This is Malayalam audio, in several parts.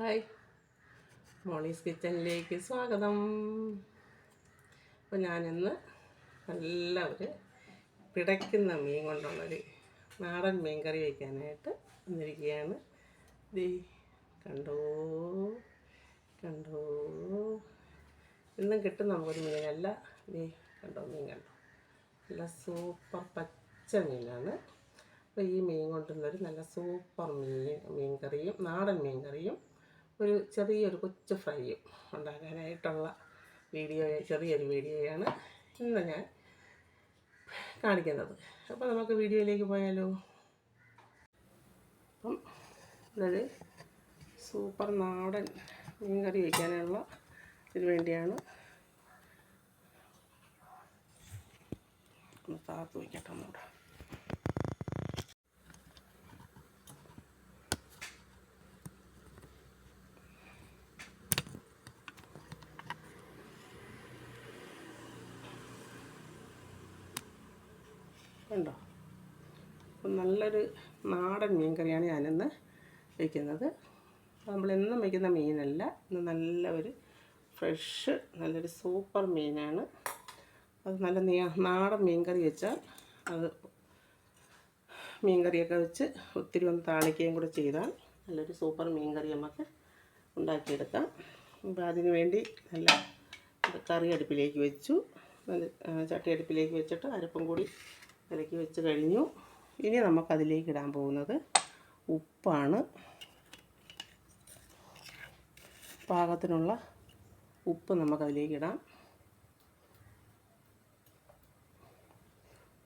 ഹായ്. മോളീസ് കിച്ചണിലേക്ക് സ്വാഗതം. അപ്പോൾ ഞാനിന്ന് നല്ല ഒരു പിടയ്ക്കുന്ന മീൻ കൊണ്ടുള്ളൊരു നാടൻ മീൻ കറി വയ്ക്കാനായിട്ട് വന്നിരിക്കുകയാണ്. ദേ കണ്ടോ കണ്ടോ. ഇന്നും കിട്ടും നമുക്കൊരു മീനല്ല. ദേ കണ്ടോ മീൻ കണ്ടോ. നല്ല സൂപ്പർ പച്ച മീനാണ്. അപ്പോൾ ഈ മീൻ കൊണ്ടുള്ളൊരു നല്ല സൂപ്പർ മീൻ മീൻ കറിയും നാടൻ മീൻ കറിയും ഒരു ചെറിയൊരു കൊച്ചു ഫ്രൈയും ഉണ്ടാക്കാനായിട്ടുള്ള വീഡിയോ ചെറിയൊരു വീഡിയോയാണ് ഇന്ന് ഞാൻ കാണിക്കുന്നത്. അപ്പോൾ നമുക്ക് വീഡിയോയിലേക്ക് പോയാലോ? അപ്പം ഇതൊരു സൂപ്പർ നാടൻ മീൻ കറി വയ്ക്കാനുള്ള ഇതിന് വേണ്ടിയാണ് ഒന്ന് താത്ത് വയ്ക്കട്ടെ ഒന്നുകൂടെ. കണ്ടോ? അപ്പം നല്ലൊരു നാടൻ മീൻ കറിയാണ് ഞാനിന്ന് വയ്ക്കുന്നത് നമ്മളെന്നും വയ്ക്കുന്ന മീനല്ല. ഇന്ന് നല്ല ഒരു ഫ്രഷ് നല്ലൊരു സൂപ്പർ മീനാണ്. അത് നല്ല നാടൻ മീൻ കറി വെച്ചാൽ അത് മീൻ കറിയൊക്കെ വെച്ച് ഒത്തിരി ഒന്ന് താളിക്കുകയും കൂടെ ചെയ്താൽ നല്ലൊരു സൂപ്പർ മീൻ കറി നമുക്ക് ഉണ്ടാക്കിയെടുക്കാം. അപ്പോൾ അതിന് വേണ്ടി നല്ല കറി അടുപ്പിലേക്ക് വെച്ചു. നല്ല ചട്ടി അടുപ്പിലേക്ക് വെച്ചിട്ട് അരപ്പും കൂടി ഇലക്കി വെച്ച് കഴിഞ്ഞു. ഇനി നമുക്കതിലേക്ക് ഇടാൻ പോകുന്നത് ഉപ്പാണ്. പാകത്തിനുള്ള ഉപ്പ് നമുക്കതിലേക്ക് ഇടാം.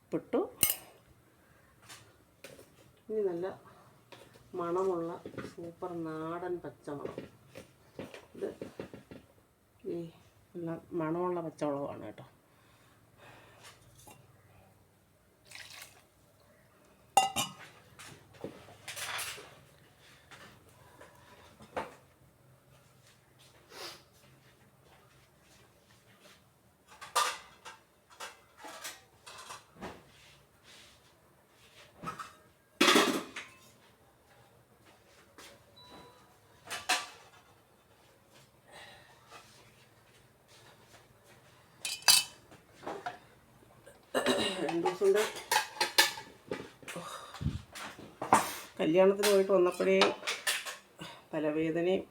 ഉപ്പിട്ടു. ഇനി നല്ല മണമുള്ള സൂപ്പർ നാടൻ പച്ചമുളക്. ഇത് ഈ മണമുള്ള പച്ചമുളകാണ് കേട്ടോ. രണ്ട് കല്യാണത്തിന് പോയിട്ട് വന്നപ്പോഴേ തലവേദനയും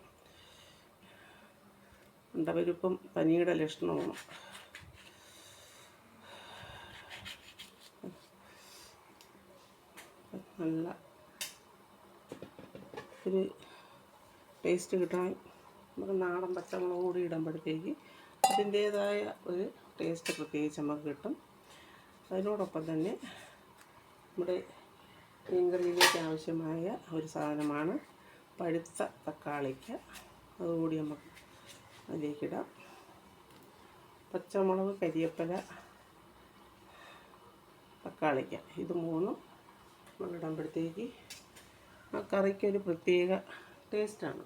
ഉണ്ടവരിപ്പം പനിയുടെ ലക്ഷണമാണ് നല്ല ഒരു ടേസ്റ്റ് കിട്ടാൻ നമുക്ക് നാടൻ പച്ചമുളക് കൂടി ഇടുമ്പോഴത്തേക്ക് അതിന്റേതായ ഒരു ടേസ്റ്റ് പ്രത്യേകിച്ച് നമുക്ക് കിട്ടും. അതിനോടൊപ്പം തന്നെ നമ്മുടെ മീൻകറിയിലേക്ക് ആവശ്യമായ ഒരു സാധനമാണ് പഴുത്ത തക്കാളിക്ക്. അതുകൂടി നമുക്ക് അതിലേക്കിടാം. പച്ചമുളക് കരിയപ്പല തക്കാളിക്ക. ഇത് മൂന്നും നമ്മളിടുമ്പോഴത്തേക്ക് ആ കറിക്കൊരു പ്രത്യേക ടേസ്റ്റാണ്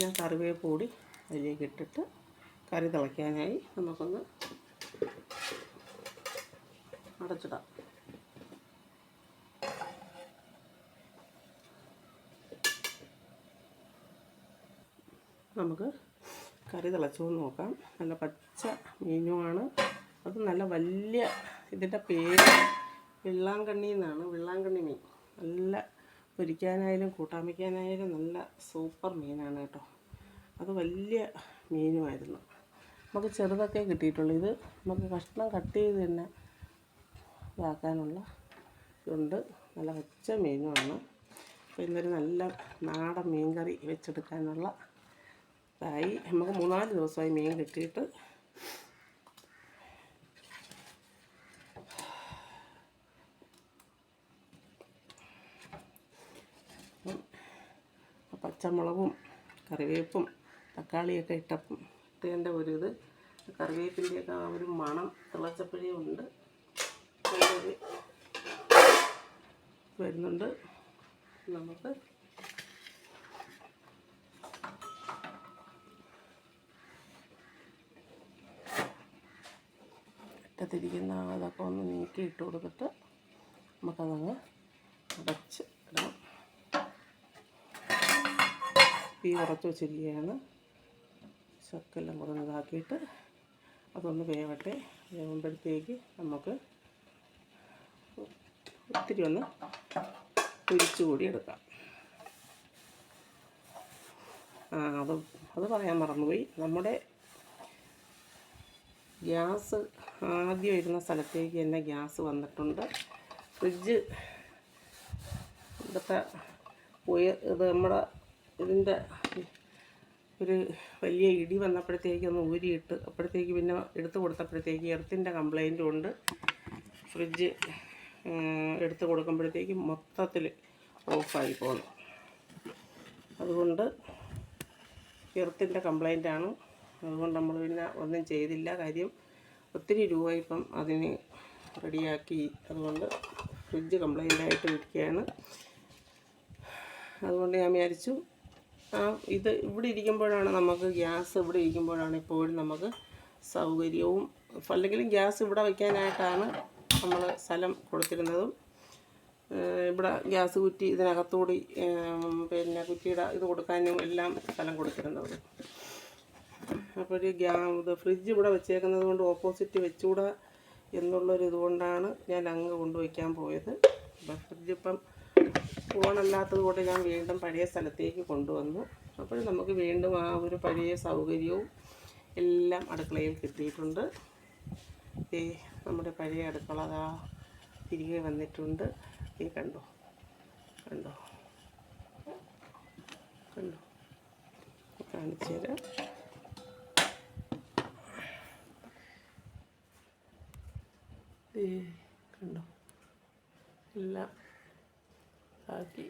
ഞാൻ കറിവേപ്പ് കൂടി അതിലേക്ക് ഇട്ടിട്ട് കറി തിളയ്ക്കാനായി നമുക്കൊന്ന് അടച്ചിടാം. നമുക്ക് കറി തിളച്ചു നോക്കാം. നല്ല പച്ച മീനുമാണ്. അത് നല്ല വലിയ ഇതിന്റെ പേര് വെള്ളാങ്കണ്ണി എന്നാണ്. വെള്ളാങ്കണ്ണി മീൻ. നല്ല പൊരിക്കാനായാലും കൂട്ടാൻ വയ്ക്കാനായാലും നല്ല സൂപ്പർ മീനാണ് കേട്ടോ. അത് വലിയ മീനുമായിരുന്നു. നമുക്ക് ചെറുതൊക്കെ കിട്ടിയിട്ടുള്ളൂ. ഇത് നമുക്ക് കഷ്ണം കട്ട് ചെയ്ത് തന്നെ ഇതാക്കാനുള്ള ഇതുണ്ട്. നല്ല പച്ച മീനുമാണ്. അപ്പോൾ ഇന്നൊരു നല്ല നാടൻ മീൻ കറി വെച്ചെടുക്കാനുള്ള ഇതായി. നമുക്ക് മൂന്നാൽ ദിവസമായി മീൻ കിട്ടിയിട്ട് അപ്പം പച്ചമുളകും കറിവേപ്പും തക്കാളിയൊക്കെ ഇട്ടപ്പം ഇട്ടേന്റെ ഒരു ഇത്. കറിവേപ്പിന്റെയൊക്കെ ആ ഒരു മണം തിളച്ചപ്പോഴേ ഉണ്ട്. വരുന്നുണ്ട്. നമുക്ക് ഇട്ടത്തിരിക്കുന്ന അതൊക്കെ ഒന്ന് നീക്കി ഇട്ട് കൊടുത്തിട്ട് നമുക്കതങ്ങ് അടച്ച് ഇടാം തീ കുറച്ച് വെച്ചിരിക്കുകയാണ്. ചക്കെല്ലാം കുറഞ്ഞ് ഇതാക്കിയിട്ട് അതൊന്ന് വേവട്ടെ. വേവുമ്പോഴത്തേക്ക് നമുക്ക് ഒത്തിരി ഒന്ന് പൊരിച്ചു കൂടി എടുക്കാം. ആ അത് അത് പറയാൻ മറന്നുപോയി. നമ്മുടെ ഗ്യാസ് ആദ്യം ഇരുന്ന സ്ഥലത്തേക്ക് തന്നെ ഗ്യാസ് വന്നിട്ടുണ്ട്. ഫ്രിഡ്ജ് ഇതൊക്കെ ഉയർ ഇത് നമ്മുടെ ഇതിന്റെ ഒരു വലിയ ഇടി വന്നപ്പോഴത്തേക്ക് ഒന്ന് ഊരിയിട്ട് അപ്പോഴത്തേക്ക് പിന്നെ എടുത്തു കൊടുത്തപ്പോഴത്തേക്ക് എർത്തിന്റെ കംപ്ലൈന്റും ഉണ്ട്. ഫ്രിഡ്ജ് എടുത്തു കൊടുക്കുമ്പോഴത്തേക്ക് മൊത്തത്തിൽ ഓഫായി പോകുന്നു അതുകൊണ്ട് എർത്തിന്റെ കംപ്ലൈന്റാണ് അതുകൊണ്ട് നമ്മൾ പിന്നെ ഒന്നും ചെയ്തില്ല. കാര്യം ഒത്തിരി രൂപ ഇപ്പം അതിന് റെഡിയാക്കി അതുകൊണ്ട് ഫ്രിഡ്ജ് കംപ്ലൈന്റായിട്ട് ഇരിക്കുകയാണ് അതുകൊണ്ട് ഞാൻ വിചാരിച്ചു ഇത് ഇവിടെ ഇരിക്കുമ്പോഴാണ് നമുക്ക് ഗ്യാസ് ഇവിടെ ഇരിക്കുമ്പോഴാണ് ഇപ്പോഴും നമുക്ക് സൗകര്യവും അല്ലെങ്കിലും ഗ്യാസ് ഇവിടെ വയ്ക്കാനായിട്ടാണ് നമ്മൾ സ്ഥലം കൊടുത്തിരുന്നതും. ഇവിടെ ഗ്യാസ് കുറ്റി ഇതിനകത്തുകൂടി പിന്നെ കുറ്റിയുടെ ഇത് കൊടുക്കാനും എല്ലാം സ്ഥലം കൊടുത്തിരുന്നത്. അപ്പോൾ ഒരു ഗ്യാ ഇത് ഫ്രിഡ്ജ് ഇവിടെ വെച്ചേക്കുന്നത് കൊണ്ട് ഓപ്പോസിറ്റ് വെച്ചുകൂടാ എന്നുള്ളൊരു ഇതുകൊണ്ടാണ് ഞാൻ അങ്ങ് കൊണ്ടുവയ്ക്കാൻ പോയത്. അപ്പം ഫ്രിഡ്ജ് ഇപ്പം ഫോണല്ലാത്തത് കൊണ്ട് ഞാൻ വീണ്ടും പഴയ സ്ഥലത്തേക്ക് കൊണ്ടുവന്നു. അപ്പോൾ നമുക്ക് വീണ്ടും ആ ഒരു പഴയ സൗകര്യവും എല്ലാം അടുക്കളയിൽ കിട്ടിയിട്ടുണ്ട്. നമ്മുടെ പഴയ അടുക്കള അതാ തിരികെ വന്നിട്ടുണ്ട്. ഈ കണ്ടോ? കണ്ടോ? കണ്ടോ? കാണിച്ചു തരാം. കണ്ടോ? എല്ലാം ആക്കി.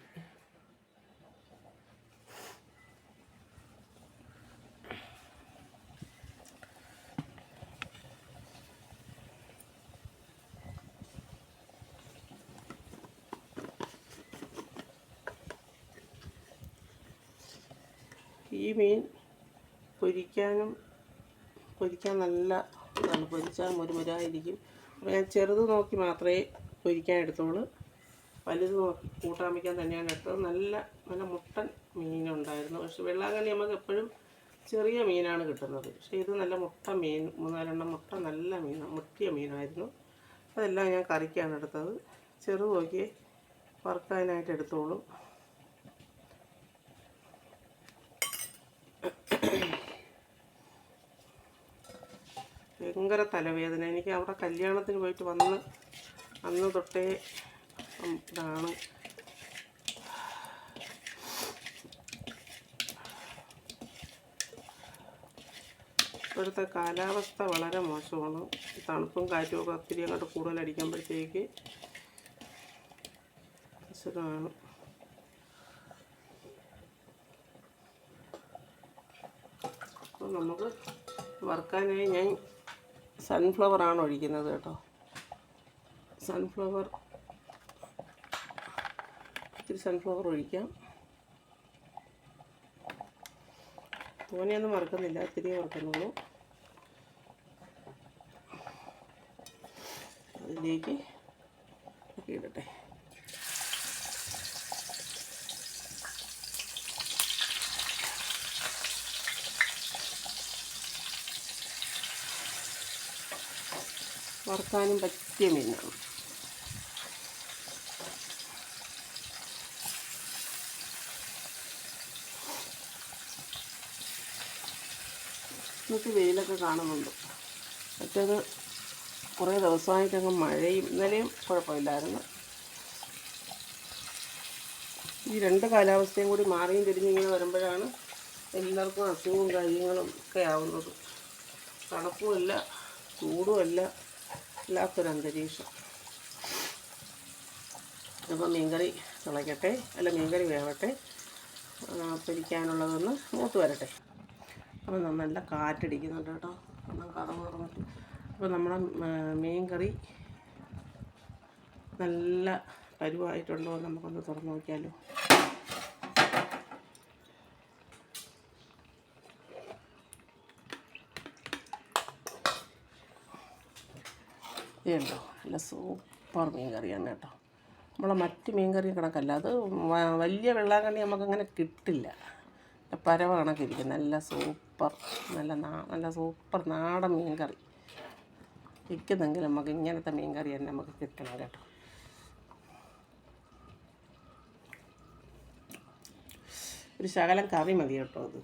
ഈ മീൻ പൊരിക്കാനും പൊരിക്കാൻ നല്ല ഇതാണ് പൊരിച്ചാൽ മുരുമുരായിരിക്കും. അപ്പോൾ ഞാൻ ചെറുത് നോക്കി മാത്രമേ പൊരിക്കാൻ എടുത്തോളൂ. വലുത് നോക്കി കൂട്ടാൻ വയ്ക്കാൻ തന്നെയാണ്. എടുത്തത് നല്ല നല്ല മുട്ടൻ മീനുണ്ടായിരുന്നു. പക്ഷെ വെള്ളാങ്കണ്ണി നമുക്ക് എപ്പോഴും ചെറിയ മീനാണ് കിട്ടുന്നത്. പക്ഷേ ഇത് നല്ല മുട്ട മീൻ മൂന്നാലെണ്ണം മുട്ട നല്ല മീൻ മുട്ടിയ മീനായിരുന്നു. അതെല്ലാം ഞാൻ കറിക്കാണ് എടുത്തത്. ചെറു നോക്കി വറുക്കാനായിട്ട് എടുത്തോളും. ഭയങ്കര തലവേദന. എനിക്ക് അവിടെ കല്യാണത്തിന് പോയിട്ട് വന്ന് അന്ന് തൊട്ടേ ഇതാണ്. ഇപ്പോഴത്തെ കാലാവസ്ഥ വളരെ മോശമാണ്. തണുപ്പും കാറ്റും ഒക്കെ ഒത്തിരി അങ്ങോട്ട് കൂടുതൽ അടിക്കുമ്പോഴത്തേക്ക് അസുഖമാണ് അപ്പോൾ നമുക്ക് വറുക്കാനായി ഞാൻ സൺഫ്ലവറാണ് ഒഴിക്കുന്നത് കേട്ടോ. സൺഫ്ലവർ ഇത്തിരി സൺഫ്ലവർ ഒഴിക്കാം. തോനെയൊന്നും മറക്കുന്നില്ല ഇത്തിരി മറക്കുന്നുള്ളൂ അതിലേക്ക് ഇടട്ടെ. വറുക്കാനും പറ്റിയ മീനാണ്. ഇന്നത്തെ വെയിലൊക്കെ കാണുന്നുണ്ട്. മറ്റേത് കുറേ ദിവസമായിട്ടങ്ങ് മഴയും ഇന്നലെയും കുഴപ്പമില്ലായിരുന്നു. ഈ രണ്ട് കാലാവസ്ഥയും കൂടി മാറിയും തിരിഞ്ഞിങ്ങനെ വരുമ്പോഴാണ് എല്ലാവർക്കും അസുഖവും കാര്യങ്ങളും ഒക്കെ ആവുന്നത്. തണുപ്പുമല്ല ചൂടുമല്ല ഇല്ലാത്തൊരു അന്തരീക്ഷം. അപ്പോൾ മീൻകറി തിളയ്ക്കട്ടെ അല്ല മീൻകറി വേവട്ടെ പൊരിക്കാനുള്ളതൊന്ന് മൂത്ത് വരട്ടെ. അപ്പോൾ നല്ല കാറ്റടിക്കുന്നുണ്ട് കേട്ടോ. ഒന്നും കഥ തുറന്നിട്ട് അപ്പോൾ നമ്മുടെ മീൻ കറി നല്ല പരുവായിട്ടുണ്ടോ. നമുക്കൊന്ന് തുറന്നു നോക്കിയാലോ. ഇതുണ്ടോ? നല്ല സൂപ്പർ മീൻ കറിയാണ് കേട്ടോ. നമ്മളെ മറ്റ് മീൻ കറി കണക്കല്ല. അത് വലിയ വെള്ളാങ്കണ്ണി നമുക്കങ്ങനെ കിട്ടില്ല. പരവ കണക്കിരിക്കും. നല്ല സൂപ്പർ നല്ല നാ നല്ല സൂപ്പർ നാടൻ മീൻ കറി വിൽക്കുന്നെങ്കിൽ നമുക്ക് ഇങ്ങനത്തെ മീൻ കറി തന്നെ നമുക്ക് കിട്ടണം കേട്ടോ. ഒരു ശകലം കറി മതി കേട്ടോ അത്.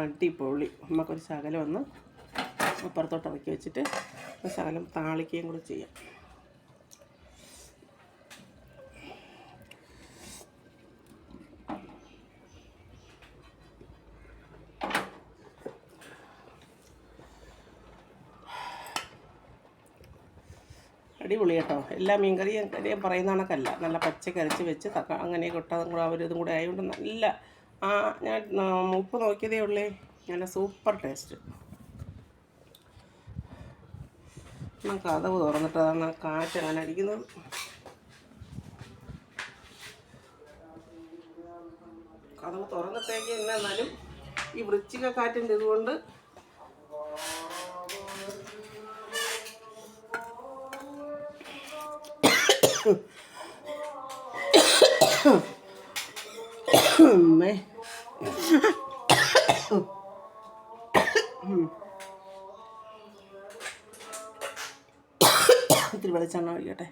അടിപൊളി. നമുക്കൊരു ശകലം ഒന്ന് അപ്പുറത്തോട്ട് ഇറക്കി വെച്ചിട്ട് ശകലം താളിക്കുകയും കൂടി ചെയ്യാം. അടിപൊളി കേട്ടോ. എല്ലാ മീൻകറിയും കറിയും പറയുന്ന കണക്കല്ല. നല്ല പച്ചക്കരച്ച് വെച്ച് തക്ക അങ്ങനെ കൊട്ടതും കൂടെ അവരിതും കൂടെ ആയതുകൊണ്ട് നല്ല ആ ഞാൻ ഉപ്പ് നോക്കിയതേ ഉള്ളേ. നല്ല സൂപ്പർ ടേസ്റ്റ്. നമുക്ക് അതവ് തുറന്നിട്ടതാണ് കാറ്റ് അങ്ങനെ അടിക്കുന്നത് കഥവ് തുറന്നിട്ടേക്ക് എന്നാലും ഈ വൃശ്ചിക കാറ്റിന്റെ ഇതുകൊണ്ട് അമ്മേ ഇത്തിരി വെളിച്ചെണ്ണ ഒഴിക്കട്ടെ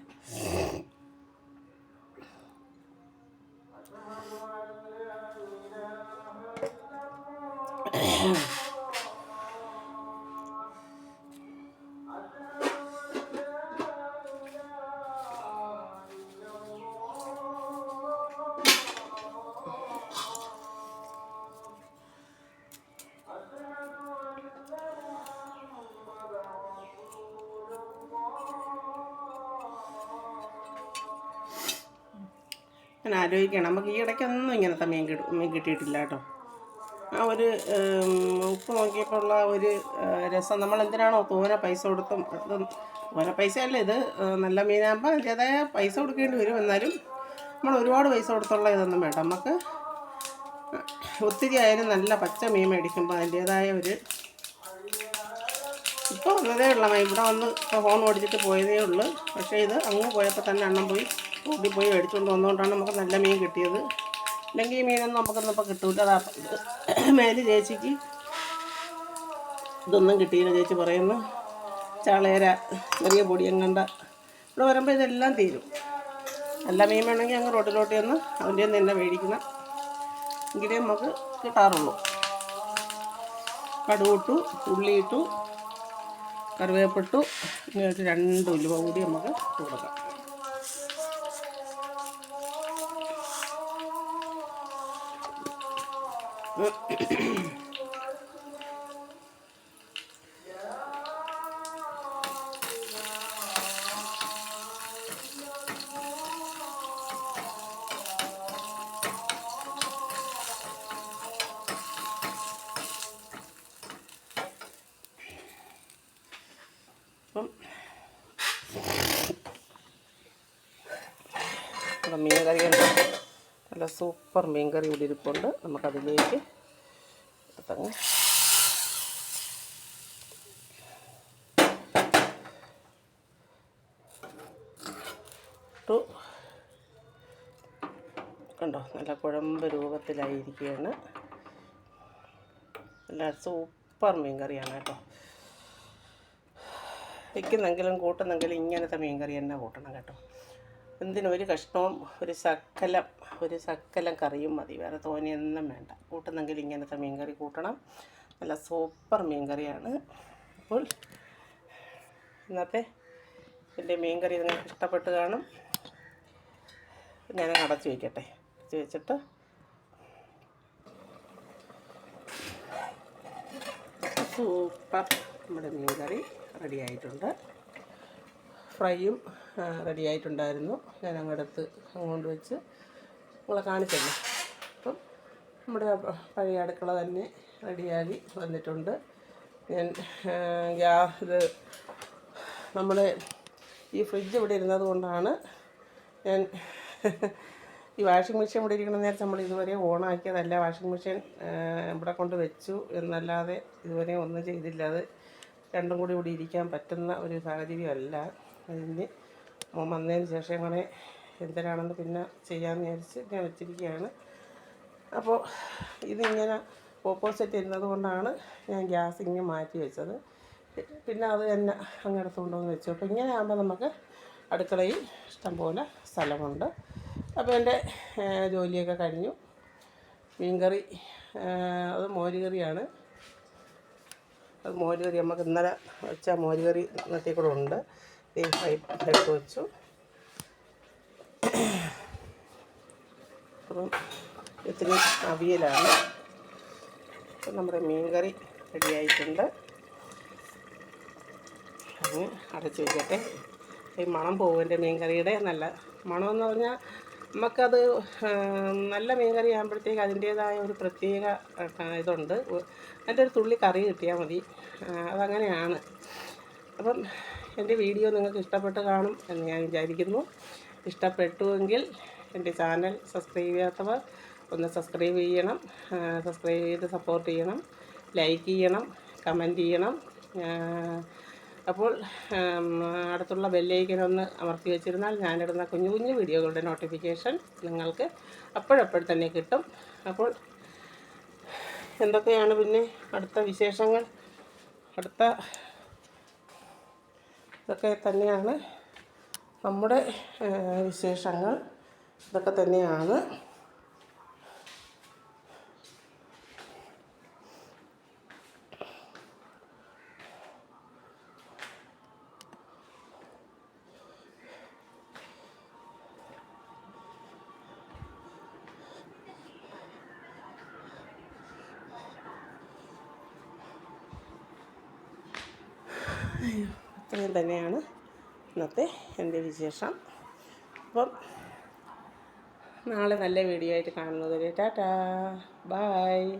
ഞാൻ ആലോചിക്കണം. നമുക്ക് ഈ ഇടയ്ക്കൊന്നും ഇങ്ങനത്തെ മീൻ കിട്ടും മീൻ കിട്ടിയിട്ടില്ല കേട്ടോ. ആ ഒരു ഉപ്പ് നോക്കിയപ്പോൾ ഉള്ള ഒരു രസം. നമ്മൾ എന്തിനാണോ തോന പൈസ കൊടുത്തും തോന പൈസ അല്ല ഇത് നല്ല മീനാകുമ്പോൾ അതിന്റേതായ പൈസ കൊടുക്കേണ്ടി വരും. എന്നാലും നമ്മൾ ഒരുപാട് പൈസ കൊടുത്തുള്ള ഇതൊന്നും വേണ്ട. നമുക്ക് ഒത്തിരി ആയാലും നല്ല പച്ച മീൻ മേടിക്കുമ്പോൾ അതിന്റേതായ ഒരു ഇപ്പോൾ വന്നതേ ഉള്ള. ഇവിടെ വന്ന് ഫോൺ ഓടിച്ചിട്ട് പോയതേ ഉള്ളൂ. പക്ഷേ ഇത് അങ്ങ് പോയപ്പോൾ തന്നെ എണ്ണം പോയി. ഓടി പോയി മേടിച്ചുകൊണ്ട് വന്നുകൊണ്ടാണ് നമുക്ക് നല്ല മീൻ കിട്ടിയത്. അല്ലെങ്കിൽ ഈ മീനൊന്നും നമുക്കൊന്നും ഇപ്പോൾ കിട്ടൂല. മേൽ ചേച്ചിക്ക് ഇതൊന്നും കിട്ടിയില്ല ചേച്ചി പറയുന്നു. ചാളേര ചെറിയ പൊടിയും കണ്ട ഇവിടെ വരുമ്പോൾ ഇതെല്ലാം തീരും. നല്ല മീൻ വേണമെങ്കിൽ അങ്ങ് റോട്ടിലോട്ട് ചെന്ന് അവന്റെ നിന്ന് തന്നെ മേടിക്കണം. എങ്കിലേ നമുക്ക് കിട്ടാറുള്ളൂ. കടുവിട്ടു ഉള്ളിയിട്ടു കറിവേപ്പിട്ടു ഇങ്ങനെ രണ്ട് ഉലുവ കൂടി നമുക്ക് കൊടുക്കാം. അപ്പം നമ്മുടെ മീൻ കറി ഉണ്ട് നല്ല സൂപ്പർ മീൻ കറി ഇവിടെ ഇരിപ്പുണ്ട്. നമുക്കതിലേക്ക് ഇട്ടു. കണ്ടോ നല്ല കുഴമ്പ് രൂപത്തിലായിരിക്കുകയാണ്. നല്ല സൂപ്പർ മീൻ കറിയാണ് കേട്ടോ. വയ്ക്കുന്നെങ്കിലും കൂട്ടുന്നെങ്കിലും ഇങ്ങനത്തെ മീൻ കറി തന്നെ കൂട്ടണം കേട്ടോ. എന്തിനും കഷ്ണവും ഒരു സക്കലം ഒരു സക്കലം കറിയും മതി. വേറെ തോനെയൊന്നും വേണ്ട. കൂട്ടുന്നെങ്കിൽ ഇങ്ങനത്തെ മീൻകറി കൂട്ടണം. നല്ല സൂപ്പർ മീൻകറിയാണ്. അപ്പോൾ ഇന്നത്തെ എന്റെ മീൻകറി നിങ്ങൾക്ക് ഇഷ്ടപ്പെട്ട് കാണും. ഞാൻ അടച്ചു വയ്ക്കട്ടെ അടച്ചു വെച്ചിട്ട് സൂപ്പർ നമ്മുടെ മീൻകറി റെഡി ആയിട്ടുണ്ട്. ഫ്രൈയും റെഡി ആയിട്ടുണ്ടായിരുന്നു. ഞാൻ അങ്ങോട്ട് അങ്ങോട്ട് വെച്ച് നിങ്ങളെ കാണിച്ചല്ലോ. അപ്പം നമ്മുടെ പഴയ അടുക്കള തന്നെ റെഡിയാക്കി വന്നിട്ടുണ്ട്. ഞാൻ ഗ്യാസ് ഗ്യാ ഇത് നമ്മുടെ ഈ ഫ്രിഡ്ജ് ഇവിടെ ഇരുന്നത് കൊണ്ടാണ് ഞാൻ ഈ വാഷിംഗ് മെഷീൻ ഇവിടെ ഇരിക്കുന്ന നേരത്തെ നമ്മൾ ഇതുവരെ ഓണാക്കിയതല്ല വാഷിംഗ് മെഷീൻ ഇവിടെ കൊണ്ട് വെച്ചു എന്നല്ലാതെ ഇതുവരെ ഒന്നും ചെയ്തില്ല. അത് രണ്ടും കൂടി ഇവിടെ ഇരിക്കാൻ പറ്റുന്ന ഒരു സാഹചര്യമല്ല. അതിന് മോൻ വന്നതിന് ശേഷം അങ്ങനെ എന്തിനാണെന്ന് പിന്നെ ചെയ്യാമെന്ന് വിചാരിച്ച് ഞാൻ വെച്ചിരിക്കുകയാണ്. അപ്പോൾ ഇതിങ്ങനെ ഓപ്പോസിറ്റ് ഇരുന്നത് കൊണ്ടാണ് ഞാൻ ഗ്യാസ് ഇങ്ങനെ മാറ്റി വെച്ചത്. പിന്നെ അത് തന്നെ അങ്ങ് എടുത്തുകൊണ്ടുവന്ന് വെച്ചു. അപ്പോൾ ഇങ്ങനെ ആകുമ്പോൾ നമുക്ക് അടുക്കളയിൽ ഇഷ്ടംപോലെ സ്ഥലമുണ്ട്. അപ്പോൾ എന്റെ ജോലിയൊക്കെ കഴിഞ്ഞു. മീൻകറി അത് മോരുകറിയാണ് അത് മോരുകറി നമുക്ക് ഇന്നലെ വെച്ച മോരുകറി ഇന്നത്തെ കൂടെ ഉണ്ട്. വെച്ചു അപ്പം ഇത്തിരി അവിയലാണ് അപ്പം നമ്മുടെ മീൻകറി റെഡിയായിട്ടുണ്ട് അങ്ങ് അടച്ച് വെച്ചിട്ട് ഈ മണം പോകും എന്റെ മീൻകറിയുടെ നല്ല മണമെന്ന് പറഞ്ഞാൽ നമുക്കത് നല്ല മീൻകറി ആകുമ്പോഴത്തേക്ക് അതിന്റേതായ ഒരു പ്രത്യേക ഇതുണ്ട്. അതിന്റെ ഒരു തുള്ളി കറി കിട്ടിയാൽ മതി. അതങ്ങനെയാണ്. അപ്പം എന്റെ വീഡിയോ നിങ്ങൾക്ക് ഇഷ്ടപ്പെട്ട് കാണും എന്ന് ഞാൻ വിചാരിക്കുന്നു. ഇഷ്ടപ്പെട്ടുവെങ്കിൽ എന്റെ ചാനൽ സബ്സ്ക്രൈബ് ചെയ്യാത്തവർ ഒന്ന് സബ്സ്ക്രൈബ് ചെയ്യണം. സബ്സ്ക്രൈബ് ചെയ്ത് സപ്പോർട്ട് ചെയ്യണം. ലൈക്ക് ചെയ്യണം. കമന്റ് ചെയ്യണം. അപ്പോൾ അടുത്തുള്ള ബെല്ലൈക്കനൊന്ന് അമർത്തി വെച്ചിരുന്നാൽ ഞാനിടുന്ന കുഞ്ഞു കുഞ്ഞു വീഡിയോകളുടെ നോട്ടിഫിക്കേഷൻ നിങ്ങൾക്ക് അപ്പോഴപ്പോൾ തന്നെ കിട്ടും. അപ്പോൾ എന്തൊക്കെയാണ് പിന്നെ അടുത്ത വിശേഷങ്ങൾ? അടുത്ത ഇതൊക്കെ തന്നെയാണ് നമ്മുടെ വിശേഷങ്ങൾ. ഇതൊക്കെ തന്നെയാണ്. ഇത്രയും തന്നെയാണ് ഇന്നത്തെ എന്റെ വിശേഷം. അപ്പം നാളെ നല്ല വീഡിയോ ആയിട്ട് കാണുന്നത് വരെ ടാറ്റാ. ബായ്